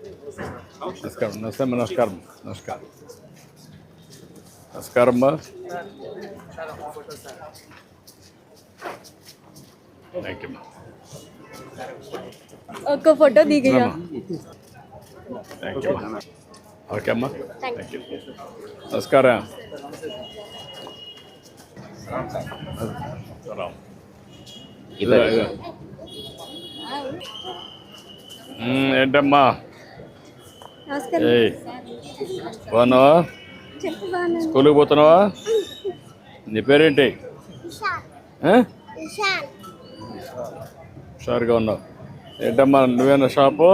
నమస్కారం నమస్తే నమస్కారం నమస్కారం నమస్కారం అమ్మా థ్యాంక్ యూ ఒక్క ఫోటో దిగయ్యా థ్యాంక్ యూ ఓకే అమ్మా. థ్యాంక్ యూ నమస్కారం ఏంటమ్మా? బాగున్నావా? స్కూల్కి పోతున్నావా? నీ పేరేంటి? హుషారుగా ఉన్నావు. ఏంటమ్మా నువ్వేనా షాపు?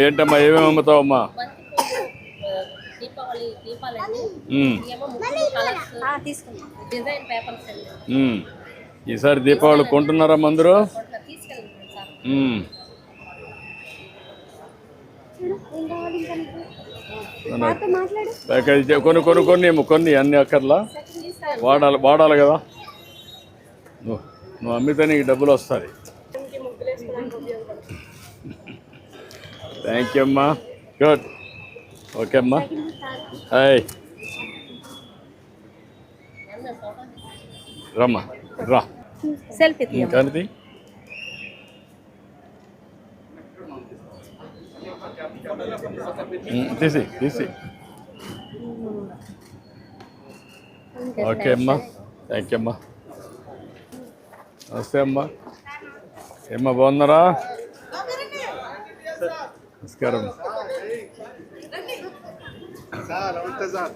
ఏంటమ్మా ఏమేమి అమ్ముతావమ్మా. ఈసారి దీపావళి కొంటున్నారా అందరూ ఒకటి తీసుకెళ్ళండి సార్ ఉమ్. ఏం కావాలి ఇంకా నీకు? అవునా. నాతో మాట్లాడు ప్యాకేజ్ కొన్ని కొన్ని కొన్ని ఏమో కొన్ని అన్ని అక్కర్లా. వాడాలి వాడాలి కదా. నువ్వు నువ్వు అమ్మితే నీకు డబ్బులు వస్తుంది థ్యాంక్ యూ అమ్మా. గుడ్ ఓకే అమ్మా. హాయ్ రమ్మా రా. సెల్ఫీ తీసి తీసి ఓకే అమ్మా థ్యాంక్ యూ అమ్మా నమస్తే అమ్మా ఏమ్మా బాగున్నారా నమస్కారం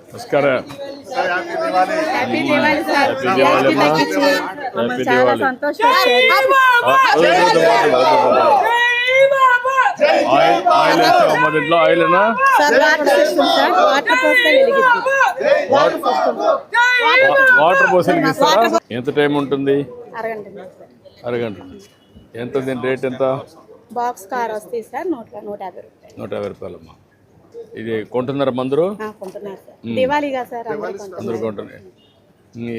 నమస్కారం హ్యాపీ అమ్మా హ్యాపీ దివాళీ ఆయిల్ ఆయిల్ వేసావమ్మా దీంట్లో ఆయిల్నా సార్ వాటర్ పోసి ఎంత టైం ఉంటుంది? అరగంట ఎంత దీని రేట్ ఎంత? బాక్స్ కార్ వస్తాయి సార్ నూట నూట యాభై రూపాయలు. నూట యాభై రూపాయలమ్మా. ఇది కొంటున్నారా మందరు దివాళీగా సార్ అందరూ కొంటున్నాయి.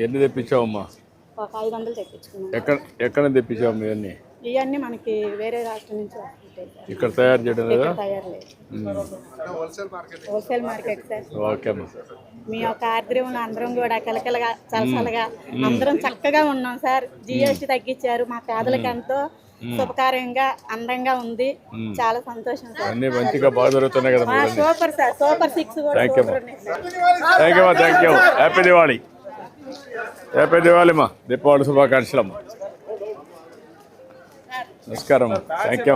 ఎన్ని తెప్పించావమ్మా? ఒక ఐదు వందలు తెప్పించుకున్నాం. ఎక్కడ ఎక్కడ తెప్పించావు ఇవన్నీ? ఇవన్నీ మనకి వేరే రాష్ట్రం నుంచి ఇక్కడ తయారు చేయడం లేదా? లేదు. Wholesale market sir. మీ యొక్క ఆర్ద్రంలో అందరం కూడా కలకలగా చలసలగా అందరం చక్కగా ఉన్నాం సార్. జిఎస్టీ తగ్గించారు. మా పేదలకు ఎంతో శుభకార్యంగా అందంగా ఉంది. చాలా సంతోషం సార్. అన్నీ మంచిగా బాగా జరుగుతున్నాయి కదా super sir. Super six thank you thank you happy Diwali happy Diwali అమ్మా. దీపావళి శుభాకాంక్షలు అమ్మా. నమస్కారం థ్యాంక్ యూ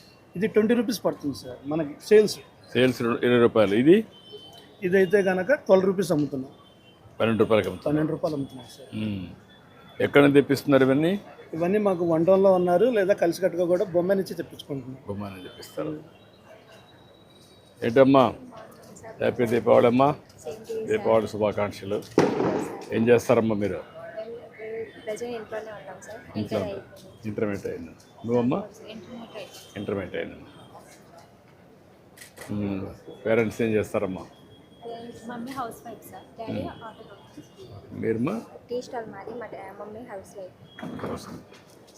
ఇది ట్వంటీ రూపీస్ పడుతుంది సార్ మనకి సేల్స్. సేల్స్ ఇరవై రూపాయలు. ఇది? ఇదైతే కనుక ట్వెల్వ్ రూపీస్ అమ్ముతున్నాం. పన్నెండు రూపాయలకి అమ్ముతాం పన్నెండు రూపాయలు అమ్ముతున్నాం సార్. ఎక్కడ నుంచి తెప్పిస్తున్నారు ఇవన్నీ? ఇవన్నీ మాకు వన్లో ఉన్నారు లేదా కలిసికట్టుగా కూడా బొమ్మ నుంచి తెప్పించుకుంటున్నాం. బొమ్మని తెప్పిస్తారు. ఏంటమ్మా? హ్యాపీ దీపావళి అమ్మా దీపావళి శుభాకాంక్షలు. ఏం చేస్తారమ్మా మీరు? ఇంట్లో ఇంటర్మీడియట్ అయినా నువ్వమ్మా ఇంటర్మీడియట్ అయినా పేరెంట్స్ ఏం చేస్తారమ్మా? Mummy house wife sir. Daddy auto మీరమ్మా? Tea stall మాది మా డా- మమ్మీ హౌస్ వైఫ్.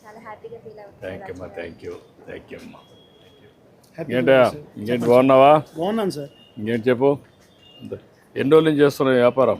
చాలా హ్యాపీగా ఫీల్ అవుతుంది థ్యాంక్ యూ అమ్మా థ్యాంక్ యూ థ్యాంక్ యూ అమ్మా ఇంకేంటా ఇంకేంటి బాగున్నావా? బాగున్నాను సార్ ఇంకేంటి చెప్పు. ఎన్ని రోజుల నుంచి చేస్తున్నావు వ్యాపారం?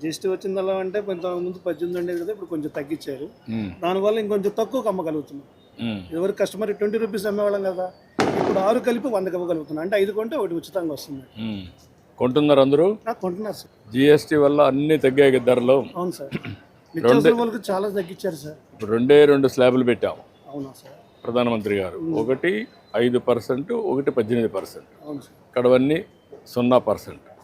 జిఎస్టీ వచ్చిందల్లా అంటే కొంత ముందు పద్దెనిమిది ఉండేది కదా ఇప్పుడు కొంచెం తగ్గించారు. దానివల్ల ఇంకొంచెం తక్కువ అమ్మగలుగుతున్నాం ఎవరు కస్టమర్ ట్వంటీ రూపీస్ అమ్మేవాళ్ళం కదా ఇప్పుడు ఆరు కలిపి వందకి ఇవ్వగలుగుతున్నాం. అంటే ఐదు కొంటే ఒకటి ఉచితంగా వస్తుంది. కొంటున్నారు అందరూ? కొంటున్నారు సార్. జిఎస్టీ వల్ల అన్ని తగ్గాయి ధరలు. అవును సార్. వాళ్ళకి చాలా తగ్గించారు సార్. రెండే రెండు స్లాబులు పెట్టాం. అవునా సార్? ప్రధానమంత్రి గారు. ఒకటి ఐదు పర్సెంట్ ఒకటి పద్దెనిమిది పర్సెంట్. అవును సార్. కడవన్నీ సున్నా పర్సెంట్.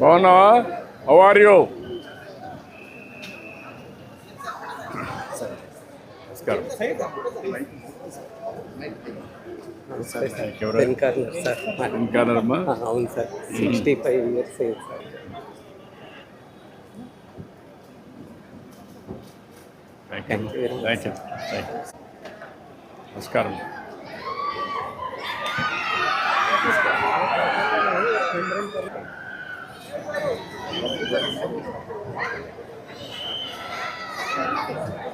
బాగున్నావా? హౌ ఆర్ యూ నమస్కారం. అవును sir. Sixty five years sir. Thank you Thank you very much. Thank